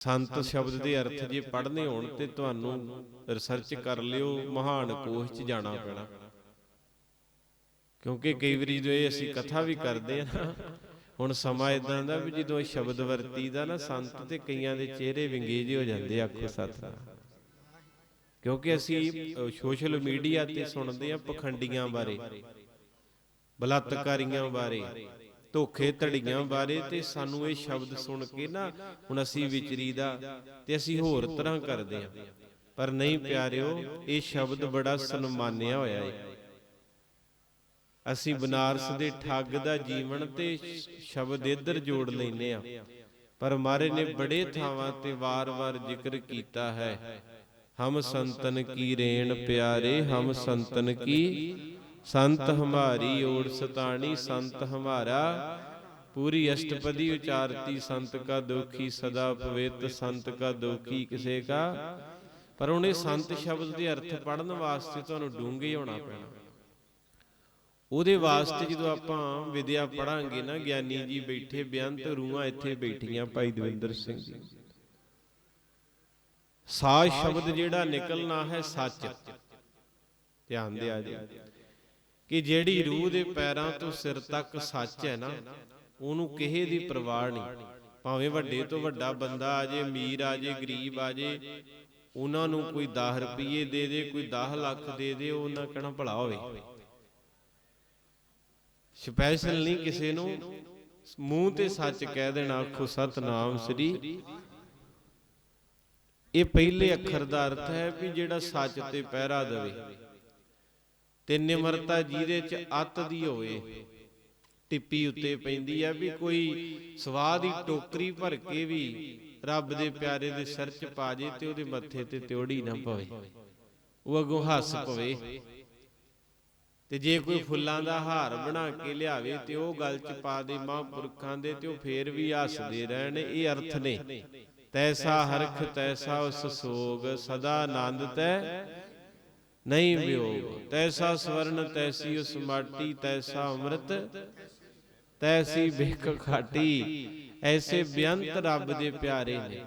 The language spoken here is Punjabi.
ਸੰਤ ਸ਼ਬਦ ਦੇ ਅਰਥ ਜੇ ਪੜ੍ਹਨੇ ਹੋਣ ਤੇ ਤੁਹਾਨੂੰ ਰਿਸਰਚ ਕਰ ਲਿਓ ਮਹਾਨ ਕੋਸ਼ ਚ ਜਾਣਾ ਪੈਣਾ। ਕਿਉਂਕਿ ਕਈ ਵਾਰੀ ਜੋ ਇਹ ਅਸੀਂ ਕਥਾ ਵੀ ਕਰਦੇ ਆ ਨਾ ਹੁਣ ਸਮਾਂ ਇਦਾਂ ਦਾ ਵੀ ਜਦੋਂ ਸ਼ਬਦ ਵਰਤੀਦਾ ਨਾ ਸੰਤ ਤੇ ਕਈਆਂ ਦੇ ਚਿਹਰੇ ਵਿੰਗੇ ਜਿਹੇ ਹੋ ਜਾਂਦੇ ਆ, ਆਖੋ ਸਤਿਨਾਮ। ਕਿਉਂਕਿ ਅਸੀਂ ਸੋਸ਼ਲ ਮੀਡੀਆ ਤੇ ਸੁਣਦੇ ਆ ਪਖੰਡੀਆਂ ਬਾਰੇ ਬਲਾਤਕਾਰੀਆਂ ਬਾਰੇ। ਧੋਖੇ ਧੜੀਆਂ ਬਾਰੇ ਤੇ ਸਾਨੂੰ ਇਹ ਸ਼ਬਦ ਸੁਣ ਕੇ ਨਾ ਹੁਣ ਅਸੀਂ ਵਿਚਰੀਦਾ ਤੇ ਅਸੀਂ ਹੋਰ ਤਰ੍ਹਾਂ ਕਰਦੇ ਆ ਪਰ ਨਹੀਂ ਪਿਆਰਿਓ, ਇਹ ਸ਼ਬਦ ਬੜਾ ਸਨਮਾਨਿਆ ਹੋਇਆ ਹੈ ਅਸੀਂ ਬਨਾਰਸ ਦੇ ਠੱਗ ਦਾ ਜੀਵਨ ਤੇ ਸ਼ਬਦ ਇੱਧਰ ਜੋੜ ਲੈਨੇ ਆ ਪਰ ਮਾਰੇ ਨੇ ਬੜੇ ਥਾਵਾਂ ਤੇ ਵਾਰ-ਵਾਰ ਜ਼ਿਕਰ ਕੀਤਾ ਹੈ। ਹਮ ਸੰਤਨ ਕੀ ਰੇਣ ਪਿਆਰੇ, ਹਮ ਸੰਤਨ ਕੀ ਸੰਤ ਹਮਾਰੀ ਓੜ ਸਤਾਣੀ, ਸੰਤ ਹਮਾਰਾ। ਪੂਰੀ ਅਸ਼ਟਪਦੀ ਉਚਾਰਤੀ, ਸੰਤ ਕਾ ਦੁਖੀ ਸਦਾ ਪਵਿੱਤ, ਸੰਤ ਕਾ ਦੁਖੀ ਕਿਸੇ ਕਾ। ਪਰ ਉਹਨੇ ਸੰਤ ਸ਼ਬਦ ਦੇ ਅਰਥ ਪੜਨ ਵਾਸਤੇ ਤੁਹਾਨੂੰ ਡੂੰਘੇ ਹੋਣਾ ਪੈਣਾ। ਉਹਦੇ ਵਾਸਤੇ ਜਦੋਂ ਆਪਾਂ ਵਿਦਿਆ ਪੜਾਂਗੇ ਨਾ, ਗਿਆਨੀ ਜੀ ਬੈਠੇ, ਬੇਅੰਤ ਰੂਹਾਂ ਇੱਥੇ ਬੈਠੀਆਂ, ਭਾਈ ਦਵਿੰਦਰ ਸਿੰਘ ਜੀ। ਸਾਜ ਸ਼ਬਦ ਜਿਹੜਾ ਨਿਕਲਣਾ ਹੈ ਸੱਚ। ਧਿਆਨ ਦਿਆ ਜੀ। ਕਿ ਜਿਹੜੀ ਰੂਹ ਦੇ ਪੈਰਾਂ ਤੋਂ ਸਿਰ ਤੱਕ ਸੱਚ ਹੈ ਨਾ ਉਹਨੂੰ ਕਿਸੇ ਦੀ ਪਰਵਾਹ ਨਹੀਂ। ਭਾਵੇਂ ਵੱਡੇ ਤੋਂ ਵੱਡਾ ਬੰਦਾ ਆ ਜੇ ਅਮੀਰ ਆ ਜੇ ਗਰੀਬ ਆ ਜੇ ਉਹਨਾਂ ਨੂੰ ਕੋਈ 10 ਰੁਪਏ ਦੇ ਦੇ ਕੋਈ 10 ਲੱਖ ਦੇ ਦੇ ਉਹਨਾਂ ਕਹਿਣਾ ਭਲਾ ਹੋਵੇ। ਸਪੈਸ਼ਲ ਨਹੀਂ ਕਿਸੇ ਨੂੰ। ਮੂੰਹ ਤੇ ਸੱਚ ਕਹਿ ਦੇਣਾ ਆਖੋ ਸਤਨਾਮ ਸ੍ਰੀ। ਇਹ ਪਹਿਲੇ ਅੱਖਰ ਦਾ ਅਰਥ ਹੈ ਵੀ ਜਿਹੜਾ ਸੱਚ ਤੇ ਪਹਿਰਾ ਦੇਵੇ। ਤੇ ਨਿਮਰਤਾ ਜਿਹਦੇ ਚ ਅੱਤ ਦੀ ਹੋਵੇ। ਟਿੱਪੀ ਉੱਤੇ ਪੈਂਦੀ ਆ ਵੀ ਕੋਈ ਸਵਾਦ ਦੀ ਟੋਕਰੀ ਭਰ ਕੇ ਵੀ ਰੱਬ ਦੇ ਪਿਆਰੇ ਦੇ ਸਿਰ ਚ ਪਾ ਜੇ ਤੇ ਉਹਦੇ ਮੱਥੇ ਤੇ ਤਿਉੜੀ ਨਾ ਪਵੇ। ਉਹ ਅਗੋਂ ਹੱਸ ਪਵੇ। ਤੇ ਜੇ ਕੋਈ ਫੁੱਲਾਂ ਦਾ ਹਾਰ ਬਣਾ ਕੇ ਲਿਆਵੇ ਤੇ ਉਹ ਗਲ ਚ ਪਾ ਦੇ ਮਹਾਂਪੁਰਖਾਂ ਦੇ ਤੇ ਉਹ ਫੇਰ ਵੀ ਹੱਸਦੇ ਰਹਿਣ, ਇਹ ਅਰਥ ਨੇ। ਤੈਸਾ ਹਰਖ ਤੈਸਾ ਉਸ ਸੋਗ, ਸਦਾ ਆਨੰਦ ਤੈ ਨਹੀਂ ਵਿਯੋਗ ਤੈਸਾ ਸਵਰਨ, ਤੈਸੀ ਉਸ ਮਾਟੀ, ਤੈਸਾ ਅੰਮ੍ਰਿਤ, ਤੈਸੀ ਬਿਖ ਖਾਟੀ ਐਸੇ ਬੇਅੰਤ ਰੱਬ ਦੇ ਪਿਆਰੇ ਨੇ।